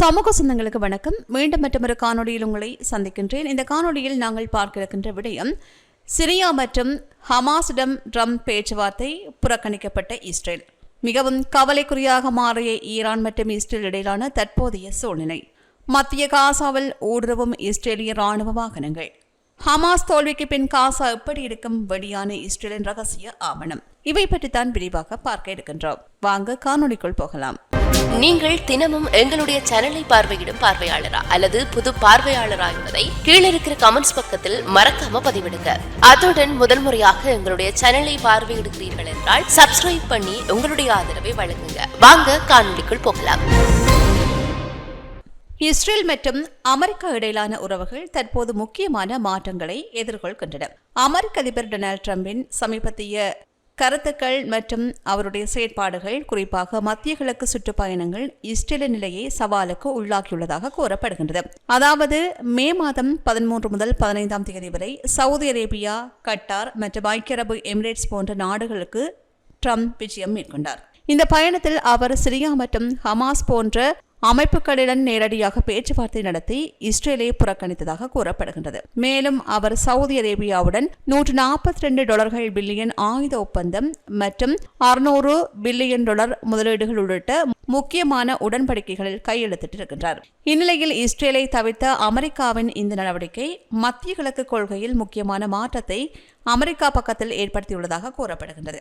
சமூக சொந்தங்களுக்கு வணக்கம். மீண்டும் மற்றொரு காணொலியில் உங்களை சந்திக்கின்றேன். இந்த காணொலியில் நாங்கள் பார்க்க இருக்கின்ற விடயம் சிரியா மற்றும் ஹமாஸிடம் ட்ரம்ப் பேச்சுவார்த்தை புறக்கணிக்கப்பட்ட இஸ்ரேல். மிகவும் கவலைக்குறியாக மாறிய ஈரான் மற்றும் இஸ்ரேல் இடையிலான தற்போதைய சூழ்நிலை. மத்திய காசாவில் ஊடுருவும் இஸ்ரேலிய ராணுவ வாகனங்கள். ஹமாஸ் தோல்விக்கு பின் காசா எப்படி இருக்கும்? வெளியான இஸ்ரேலின் ரகசிய ஆவணம். இவை பற்றித்தான் விரிவாக பார்க்க இருக்கின்றோம். வாங்க காணொளிக்குள் போகலாம். நீங்கள் தினமும் எங்களுடைய சேனலை பார்வையிடும் பார்வையாளரா அல்லது புது பார்வையாளரா என்பதை கீழே இருக்கிற கமெண்ட்ஸ் பக்கத்தில் மறக்காம பதிவிடுங்க. அத்துடன் முதல் முறையாக எங்களுடைய சேனலை பார்வையிடுகிறீர்கள் என்றால் சப்ஸ்கிரைப் பண்ணி உங்களுடைய ஆதரவை வழங்குங்க. வாங்க காணொளிக்குள் போகலாம். இஸ்ரேல் மற்றும் அமெரிக்கா இடையிலான உறவுகள் தற்போது முக்கியமான மாற்றங்களை எதிர்கொள்கின்றன. அமெரிக்க அதிபர் டொனால்ட் ட்ரம்பின் சமீபத்திய கருத்துக்கள் மற்றும் அவருடைய செயற்பாடுகள் குறிப்பாக மத்திய கிழக்கு சுற்றுப்பயணங்கள் இஸ்ரேலின் நிலையை சவாலுக்கு உள்ளாக்கியுள்ளதாக கூறப்படுகின்றது. அதாவது மே மாதம் பதிமூன்று முதல் பதினைந்தாம் தேதி வரை சவுதி அரேபியா கட்டார் மற்றும் ஐக்கிய அரபு எமிரேட்ஸ் போன்ற நாடுகளுக்கு ட்ரம்ப் விஜயம் மேற்கொண்டார். இந்த பயணத்தில் அவர் சிரியா மற்றும் ஹமாஸ் போன்ற அமைப்புகளுடன் நேரடியாக பேச்சுவார்த்தை நடத்தி இஸ்ரேலை புறக்கணித்ததாக கூறப்படுகின்றது. மேலும் அவர் சவுதி அரேபியாவுடன் நூற்று நாற்பத்தி ரெண்டு டாலர்கள் பில்லியன் ஆயுத ஒப்பந்தம் மற்றும் அறுநூறு பில்லியன் டாலர் முதலீடுகள் உள்ளிட்ட முக்கியமான உடன்படிக்கைகளில் கையெழுத்திட்டிருக்கின்றார். இந்நிலையில் இஸ்ரேலை தவிர்த்த அமெரிக்காவின் இந்த நடவடிக்கை மத்திய கிழக்கு கொள்கையில் முக்கியமான மாற்றத்தை அமெரிக்கா பக்கத்தில் ஏற்படுத்தியுள்ளதாக கூறப்படுகின்றது.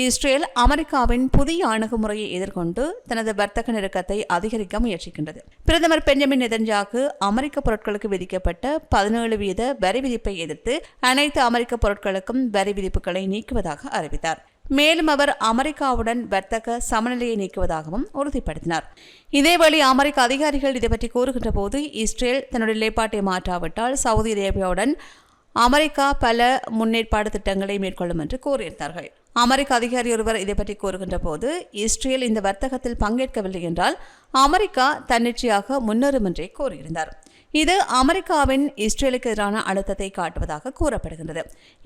இஸ்ரேல் அமெரிக்காவின் புதிய அணுகுமுறையை எதிர்கொண்டு தனது வர்த்தக நெருக்கத்தை அதிகரிக்க முயற்சிக்கின்றது. பிரதமர் பெஞ்சமின் நெதன்யாகு அமெரிக்க பொருட்களுக்கு விதிக்கப்பட்ட பதினேழு வீத வரி விதிப்பை எதிர்த்து அனைத்து அமெரிக்க பொருட்களுக்கும் வரி விதிப்புகளை நீக்குவதாக அறிவித்தார். மேலும் அவர் அமெரிக்காவுடன் வர்த்தக சமநிலையை நீக்குவதாகவும் உறுதிப்படுத்தினார். இதேவேளை அமெரிக்க அதிகாரிகள் இதை பற்றி கூறுகின்ற போது இஸ்ரேல் தன்னுடைய நிலைப்பாட்டை மாற்றாவிட்டால் சவுதி அரேபியாவுடன் அமெரிக்கா பல முன்னேற்பாடு திட்டங்களை மேற்கொள்ளும் என்று கூறியிருந்தார்கள். அமெரிக்க அதிகாரி ஒருவர் இதை பற்றி கூறுகின்ற போது இஸ்ரேல் இந்த வர்த்தகத்தில் பங்கேற்கவில்லை என்றால் அமெரிக்கா தன்னிச்சையாக முன்னேறும் என்றே கூறியிருந்தார். இது அமெரிக்காவின் இஸ்ரேலுக்கு எதிரான அழுத்தத்தை காட்டுவதாக கூறப்படுகின்றது.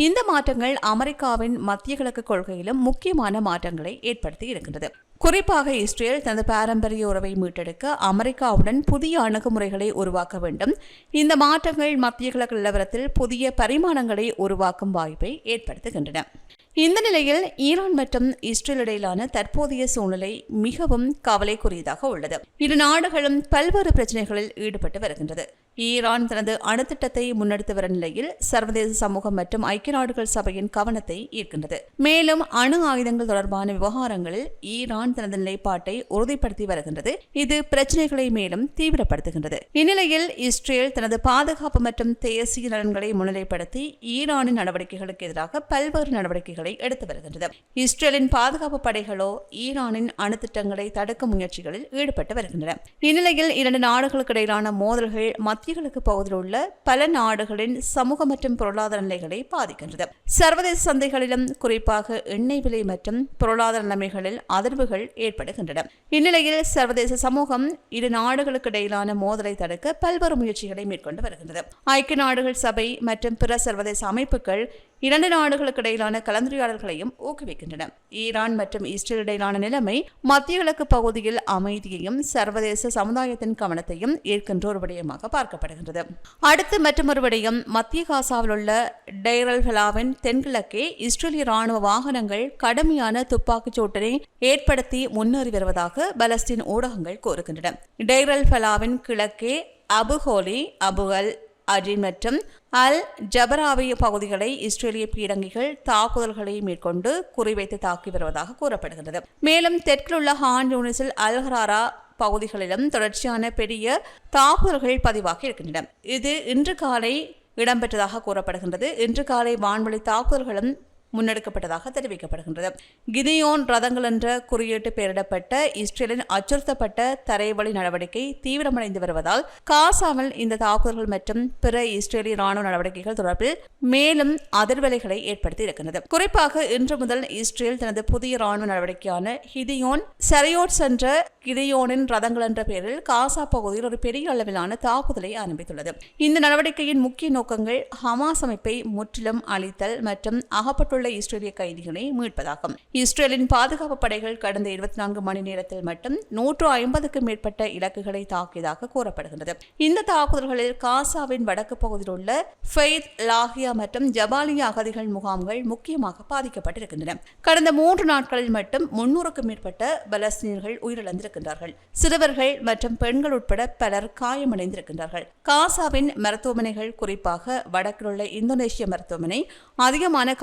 இந்த மாற்றங்கள் அமெரிக்காவின் மத்திய கிழக்கு கொள்கையிலும் முக்கியமான மாற்றங்களை ஏற்படுத்தி இருக்கின்றது. குறிப்பாக இஸ்ரேல் தனது பாரம்பரிய உறவை மீட்டெடுக்க அமெரிக்காவுடன் புதிய அணுகுமுறைகளை உருவாக்க வேண்டும். இந்த மாற்றங்கள் மத்திய கிழக்கு நிலவரத்தில் புதிய பரிமாணங்களை உருவாக்கும் வாய்ப்பை ஏற்படுத்துகின்றன. இந்த நிலையில் ஈரான் மற்றும் இஸ்ரேல் இடையிலான தற்போதைய சூழ்நிலை மிகவும் கவலைக்குரியதாக உள்ளது. இரு நாடுகளும் பல்வேறு பிரச்சனைகளில் ஈடுபட்டு வருகின்றது. ஈரான் தனது அணுத்திட்டத்தை முன்னெடுத்து வரும் நிலையில் சர்வதேச சமூகம் மற்றும் ஐக்கிய நாடுகள் சபையின் கவனத்தை ஈர்க்கின்றது. மேலும் அணு ஆயுதங்கள் தொடர்பான விவகாரங்களில் ஈரான் தனது நிலைப்பாட்டை உறுதிப்படுத்தி வருகின்றது. இது பிரச்சனைகளை மேலும் தீவிரப்படுத்துகின்றது. இந்நிலையில் இஸ்ரேல் தனது பாதுகாப்பு மற்றும் தேசிய நலன்களை முன்னிலைப்படுத்தி ஈரானின் நடவடிக்கைகளுக்கு எதிராக பல்வேறு நடவடிக்கைகளை எடுத்து வருகின்றது. இஸ்ரேலின் பாதுகாப்பு படைகளோ ஈரானின் அணுத்திட்டங்களை தடுக்கும் முயற்சிகளில் ஈடுபட்டு வருகின்றன. இந்நிலையில் இரண்டு நாடுகளுக்கு இடையிலான மோதல்கள் மத்தியகிழக்கு பகுதியில் உள்ள பல நாடுகளின் சமூக மற்றும் பொருளாதார நிலைகளை பாதிக்கின்றது. சர்வதேச சந்தைகளிலும் குறிப்பாக எண்ணெய் விலை மற்றும் பொருளாதார நிலைமைகளில் அதிர்வுகள் ஏற்படுகின்றன. இந்நிலையில் சர்வதேச சமூகம் இரு நாடுகளுக்கு இடையிலான மோதலை தடுக்க பல்வேறு முயற்சிகளை மேற்கொண்டு வருகின்றது. ஐக்கிய நாடுகள் சபை மற்றும் பிற சர்வதேச அமைப்புகள் இரண்டு நாடுகளுக்கு இடையிலான கலந்துரையாடல்களையும் ஊக்குவிக்கின்றன. ஈரான் மற்றும் இஸ்ரேல் இடையிலான நிலைமை மத்திய கிழக்கு பகுதியில் அமைதியையும் சர்வதேச சமுதாயத்தின் கவனத்தையும் ஏற்கின்ற ஒரு விடயமாக பார்க்கப்படுகின்றது. அடுத்து மற்றொரு விடயம் மத்திய காசாவில் உள்ள டைரல்ஹலாவின் தென்கிழக்கே இஸ்ரேலிய ராணுவ வாகனங்கள் கடுமையான துப்பாக்கிச் சூட்டினை ஏற்படுத்தி முன்னேறி வருவதாக பலஸ்தீன் ஊடகங்கள் கூறுகின்றன. டைரல்ஃபெலாவின் கிழக்கே அபுஹோலி அபுகல் அஜின் மற்றும் அல் ஜபராவிய பகுதிகளை இஸ்ரேலிய பீடங்கிகள் தாக்குதல்களை மேற்கொண்டு குறிவைத்து தாக்கி வருவதாக கூறப்படுகிறது மேலும் தெற்கில் உள்ள ஹான் யூனிஸில் அல் ஹராரா பகுதிகளிலும் தொடர்ச்சியான பெரிய தாக்குதல்கள் பதிவாகி இருக்கின்றன. இது இன்று காலை இடம்பெற்றதாக கூறப்படுகின்றது. இன்று காலை வான்வழி தாக்குதல்களும் முன்னெடுக்கப்பட்டதாக தெரிவிக்கப்படுகின்றது. கிதியோன் ரதங்கள் என்ற குறியீட்டு பெயரிடப்பட்ட இஸ்ரேலின் அச்சுறுத்தப்பட்ட தரைவழி நடவடிக்கை தீவிரமடைந்து வருவதால் காசாவில் இந்த தாக்குதல்கள் மற்றும் பிற இஸ்ரேலிய ராணுவ நடவடிக்கைகள் தொடர்பில் மேலும் அதிர்வலைகளை ஏற்படுத்தி இருக்கின்றது. குறிப்பாக இன்று முதல் இஸ்ரேல் தனது புதிய ராணுவ நடவடிக்கையான ஹிதியோன் செரையோட்ஸ் என்ற கிதியோனின் ரதங்கள் என்ற பெயரில் காசா பகுதியில் ஒரு பெரிய அளவிலான தாக்குதலை ஆரம்பித்துள்ளது. இந்த நடவடிக்கையின் முக்கிய நோக்கங்கள் ஹமாஸ் அமைப்பை முற்றிலும் அழித்தல் மற்றும் அகப்பட்டுள்ள உள்ள இஸ்ரேலிய கைதிகளை மீட்பதாகும். இஸ்ரேலின் பாதுகாப்பு படைகள் கடந்த இருபத்தி நான்கு மணி நேரத்தில் மட்டும் நூற்று ஐம்பதுக்கும் மேற்பட்ட இலக்குகளை தாக்கியதாக கூறப்படுகிறது இந்த தாக்குதல்களில் காசாவின் வடக்கு பகுதியில் உள்ள ஃபெய்த் லாகியா மற்றும் ஜபாலியா அகதிகள் முகாம்கள் முக்கியமாக பாதிக்கப்பட்டிருக்கின்றன. கடந்த மூன்று நாட்களில் மட்டும் முன்னூறுக்கும் மேற்பட்ட பலஸ்தீனர்கள் உயிரிழந்திருக்கின்றார்கள். சிறுவர்கள் மற்றும் பெண்கள் உட்பட பலர் காயமடைந்திருக்கின்றார்கள். காசாவின் மருத்துவமனைகள் குறிப்பாக வடக்கிலுள்ள இந்தோனேஷிய மருத்துவமனை அதிகமான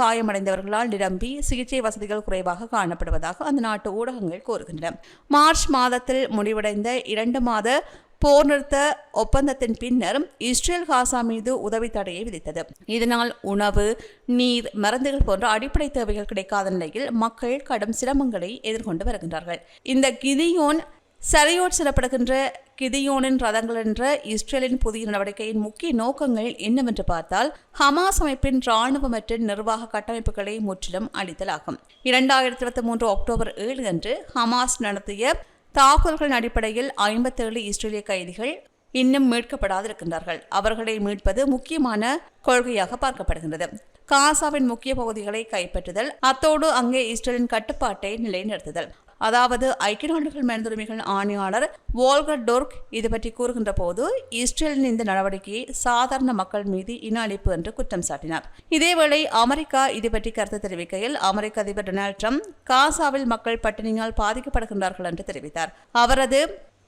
காயமடைந்தவர்களால் நிரம்பி சிகிச்சை வசதிகள் குறைவாக காணப்படுவதாக அந்த நாட்டு ஊடகங்கள் கூறுகின்றன. மார்ச் மாதத்தில் முடிவடைந்த இரண்டு மாத போர் நிறுத்த ஒப்பந்தத்தின் பின்னர் இஸ்ரேல் காசா மீது உதவி தடையை விதித்தது. இதனால் உணவு நீர் மருந்துகள் போன்ற அடிப்படை தேவைகள் கிடைக்காத நிலையில் மக்கள் கடும் சிரமங்களை எதிர்கொண்டு வருகின்றார்கள். இந்த கிதியோன் சரையோட் செல்லப்படுகின்ற கிதியோனின் ரதங்கள் என்ற இஸ்ரேலின் புதிய நடவடிக்கையின் முக்கிய நோக்கங்கள் என்னவென்று பார்த்தால் ஹமாஸ் அமைப்பின் ராணுவ மற்றும் நிர்வாக கட்டமைப்புகளை முற்றிலும் அழித்தலாகும். இரண்டாயிரத்தி இருபத்தி மூன்று அக்டோபர் ஏழு அன்று ஹமாஸ் நடத்திய தாக்குதல்களின் அடிப்படையில் ஐம்பத்தேழு இஸ்ரேலிய கைதிகள் இன்னும் மீட்கப்படாதிருக்கின்றார்கள். அவர்களை மீட்பது முக்கியமான கொள்கையாக பார்க்கப்படுகின்றது. காசாவின் முக்கிய பகுதிகளை கைப்பற்றுதல் அத்தோடு அங்கே இஸ்ரேலின் கட்டுப்பாட்டை நிலைநிறுத்துதல். அதாவது ஐக்கிய நாடுகள் மனிதுரிமைகள் ஆணையாளர் வால்கர் டோர்க் இது பற்றி கூறுகின்ற போது இஸ்ரேலின் இந்த நடவடிக்கையை சாதாரண மக்கள் மீது இன அழிப்பு என்று குற்றம் சாட்டினார். இதேவேளை அமெரிக்கா இது பற்றி கருத்து தெரிவிக்கையில் அமெரிக்க அதிபர் டொனால்ட் ட்ரம்ப் காசாவில் மக்கள் பட்டினியால் பாதிக்கப்படுகின்றார்கள் என்று தெரிவித்தார். அவரது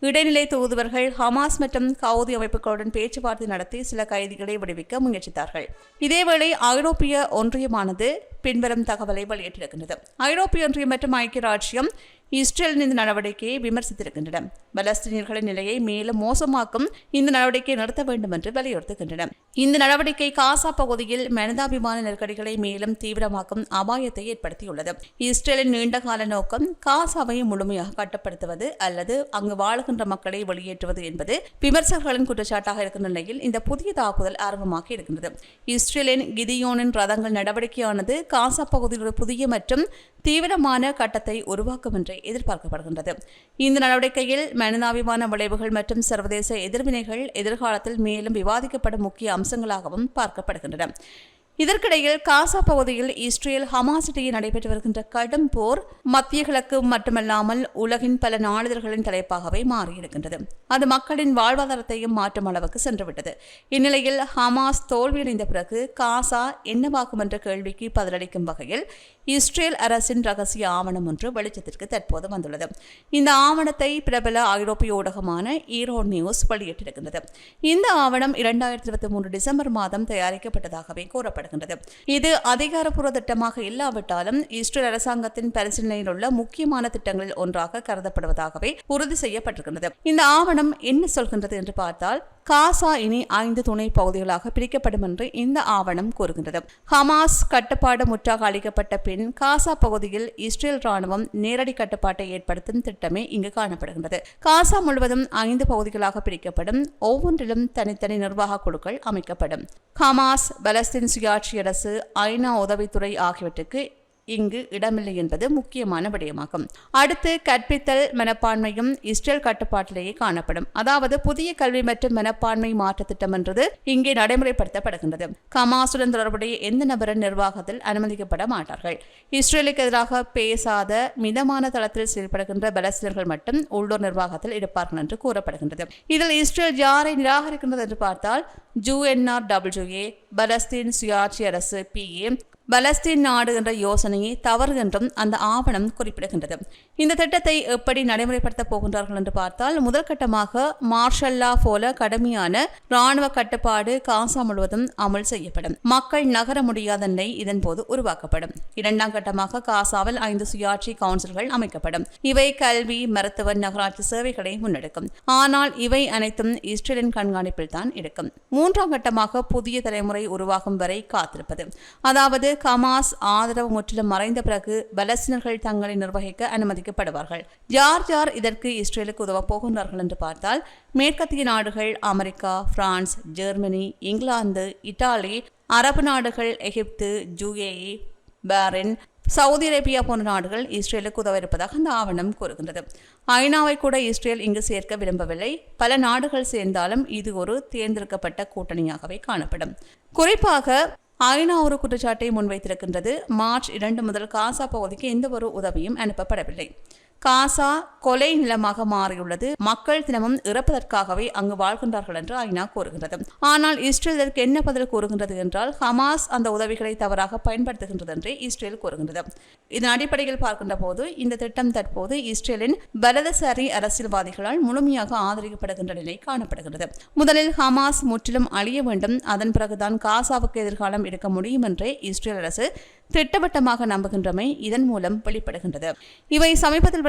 இடைநிலை தூதுவர்கள் ஹமாஸ் மற்றும் கவுதி அமைப்புகளுடன் பேச்சுவார்த்தை நடத்தி சில கைதிகளை விடுவிக்க முயற்சித்தார்கள். இதேவேளை ஐரோப்பிய ஒன்றியமானது பின்வரும் தகவலை வெளியிட்டிருக்கின்றது. ஐரோப்பிய ஒன்றியம் மற்றும் ஐக்கிய ராஜ்யம் இஸ்ரேலின் இந்த நடவடிக்கையை விமர்சித்திருக்கின்றன. பலஸ்தீனியர்களின் நிலையை மேலும் மோசமாக்கும் இந்த நடவடிக்கையை நடத்த வேண்டும் என்று வலியுறுத்துகின்றன. இந்த நடவடிக்கை காசா பகுதியில் மனிதாபிமான நெருக்கடிகளை மேலும் தீவிரமாக்கும் அபாயத்தை ஏற்படுத்தியுள்ளது. இஸ்ரேலின் நீண்டகால நோக்கம் காசாவை முழுமையாக கட்டுப்படுத்துவது அல்லது அங்கு வாழுகின்ற மக்களை வெளியேற்றுவது என்பது. விமர்சகர்களின் குற்றச்சாட்டாக இருக்கின்ற நிலையில் இந்த புதிய தாக்குதல் ஆரம்பமாக இருக்கின்றது. இஸ்ரேலின் கிதியோனின் ரதங்கள் நடவடிக்கையானது காசா பகுதியில் ஒரு புதிய மற்றும் தீவிரமான கட்டத்தை உருவாக்கும் என்று எதிர்பார்க்கப்படுகின்றது. இந்த நடவடிக்கையில் மனிதாபிமான விளைவுகள் மற்றும் சர்வதேச எதிர்வினைகள் எதிர்காலத்தில் மேலும் விவாதிக்கப்படும் முக்கிய அம்சங்களாகவும் பார்க்கப்படுகின்றன. இதற்கிடையில் காசா பகுதியில் இஸ்ரேல் ஹமாஸ் இடையே நடைபெற்று வருகின்ற கடும் போர் மத்திய கிழக்கு மட்டுமல்லாமல் உலகின் பல நாளிதழ்களின் தலைப்பாகவே மாறியிருக்கின்றது. அது மக்களின் வாழ்வாதாரத்தையும் மாற்றும் அளவுக்கு சென்றுவிட்டது. இந்நிலையில் ஹமாஸ் தோல்வியடைந்த பிறகு காசா என்னவாகும் என்ற கேள்விக்கு பதிலளிக்கும் வகையில் இஸ்ரேல் அரசின் ரகசிய ஆவணம் ஒன்று வெளிச்சத்திற்கு தற்போது வந்துள்ளது. இந்த ஆவணத்தை பிரபல ஐரோப்பிய ஊடகமான ஈரோ நியூஸ் வெளியிட்டிருக்கின்றது. இந்த ஆவணம் இரண்டாயிரத்தி இருபத்தி மூன்று டிசம்பர் மாதம் தயாரிக்கப்பட்டதாகவே கூறப்படுகின்றது. இது அதிகாரப்பூர்வ திட்டமாக இல்லாவிட்டாலும் இஸ்ரேல் அரசாங்கத்தின் பரிசீலனையில் உள்ள முக்கியமான திட்டங்களில் ஒன்றாக கருதப்படுவதாகவே உறுதி செய்யப்பட்டிருக்கின்றது. இந்த ஆவணம் என்ன சொல்கின்றது என்று பார்த்தால் காசா இனி ஐந்து துணை பகுதிகளாக பிரிக்கப்படும் என்று இந்த ஆவணம் கூறுகின்றது. ஹமாஸ் கட்டுப்பாடு முற்றாக அளிக்கப்பட்ட பின் காசா பகுதியில் இஸ்ரேல் ராணுவம் நேரடி கட்டுப்பாட்டை ஏற்படுத்தும் திட்டமே இங்கு காணப்படுகின்றது. காசா முழுவதும் ஐந்து பகுதிகளாக பிரிக்கப்படும். ஒவ்வொன்றிலும் தனித்தனி நிர்வாக குழுக்கள் அமைக்கப்படும். ஹமாஸ் பலஸ்தீன் சுயாட்சி அரசு ஐநா உதவித்துறை ஆகியவற்றுக்கு இங்கு இடமில்லை என்பது முக்கியமான விடயமாகும். அடுத்து கற்பித்தல் மனப்பான்மையும் இஸ்ரேல் கட்டுப்பாட்டிலேயே காணப்படும். அதாவது புதிய கல்வி மற்றும் மனப்பான்மை மாற்ற திட்டம் என்றது இங்கே நடைமுறைப்படுத்தப்படுகின்றது. கமாசுடன் தொடர்புடைய எந்த நபரின் நிர்வாகத்தில் அனுமதிக்கப்பட மாட்டார்கள்? இஸ்ரேலுக்கு எதிராக பேசாத மிதமான தளத்தில் செயல்படுகின்ற பலஸ்தீனர்கள் மட்டும் உள்ளூர் நிர்வாகத்தில் இருப்பார்கள் என்று கூறப்படுகின்றது. இதில் இஸ்ரேல் யாரை நிராகரிக்கின்றது என்று பார்த்தால் ஜூஎன்ஆர் டபிள்யூஏ பலஸ்தீன் சுயாட்சி அரசு பிஏ பலஸ்தீன் நாடு என்ற யோசனையை தவறு என்றும் அந்த ஆவணம் குறிப்பிடுகின்றது. இந்த திட்டத்தை எப்படி நடைமுறைப்படுத்தப் போகின்றார்கள் என்று பார்த்தால் முதற்கட்டமாக மார்ஷல்லா போல கடுமையான இராணுவ கட்டுப்பாடு காசா முழுவதும் அமல் செய்யப்படும். மக்கள் நகர முடியாத நிலை இதன் போது உருவாக்கப்படும். இரண்டாம் கட்டமாக காசாவில் ஐந்து சுயாட்சி கவுன்சில்கள் அமைக்கப்படும். இவை கல்வி மருத்துவ நகராட்சி சேவைகளை முன்னெடுக்கும். ஆனால் இவை அனைத்தும் இஸ்ரேலின் கண்காணிப்பில் தான் இருக்கும் மூன்றாம் கட்டமாக புதிய தலைமுறை உருவாகும் வரை காத்திருப்பது. அதாவது கமாஸ் ஆதரவு முற்றிலும் மறைந்த பிறகு பலஸ்தீனர்கள் தங்களை நிர்வகிக்க அனுமதிக்கப்படுவார்கள். யார் யார் இதற்கு இஸ்ரேலுக்கு உதவப் போகின்றார்கள் என்று பார்த்தால் மேற்கத்திய நாடுகள் அமெரிக்கா பிரான்ஸ் ஜெர்மனி இங்கிலாந்து இத்தாலி அரபு நாடுகள் எகிப்து ஜூஏஇ பாரின் சவுதி அரேபியா போன்ற நாடுகள் இஸ்ரேலுக்கு உதவ இருப்பதாக அந்த ஆவணம் கூறுகின்றது. ஐநாவை கூட இஸ்ரேல் இங்கு சேர்க்க விரும்பவில்லை. பல நாடுகள் சேர்ந்தாலும் இது ஒரு தேர்ந்தெடுக்கப்பட்ட கூட்டணியாகவே காணப்படும். குறிப்பாக ஐநா ஒரு குற்றச்சாட்டை முன்வைத்திருக்கின்றது. மார்ச் இரண்டு முதல் காசா பகுதிக்கு எந்த ஒரு உதவியும் அனுப்பப்படவில்லை. காசா கொலை நிலமாக மாறியுள்ளது. மக்கள் தினமும் இறப்பதற்காகவே அங்கு வாழ்கின்றார்கள் என்று ஐநா கூறுகின்றது. ஆனால் இஸ்ரேல் இதற்கு என்ன பதில் கூறுகின்றது என்றால் ஹமாஸ் அந்த உதவிகளை தவறாக பயன்படுத்துகின்றது என்று இஸ்ரேல் கூறுகின்றது. இதன் அடிப்படையில் பார்க்கின்ற போது இந்த திட்டம் தற்போது இஸ்ரேலின் பலதசாரி அரசியல்வாதிகளால் முழுமையாக ஆதரிக்கப்படுகின்ற நிலை காணப்படுகிறது முதலில் ஹமாஸ் முற்றிலும் அழிய வேண்டும். அதன் பிறகுதான் காசாவுக்கு எதிர்காலம் எடுக்க முடியும் என்றே இஸ்ரேல் அரசு திட்டவட்டமாக நம்புகின்றமை இதன் மூலம் வெளிப்படுகின்றது. இவை சமீபத்தில்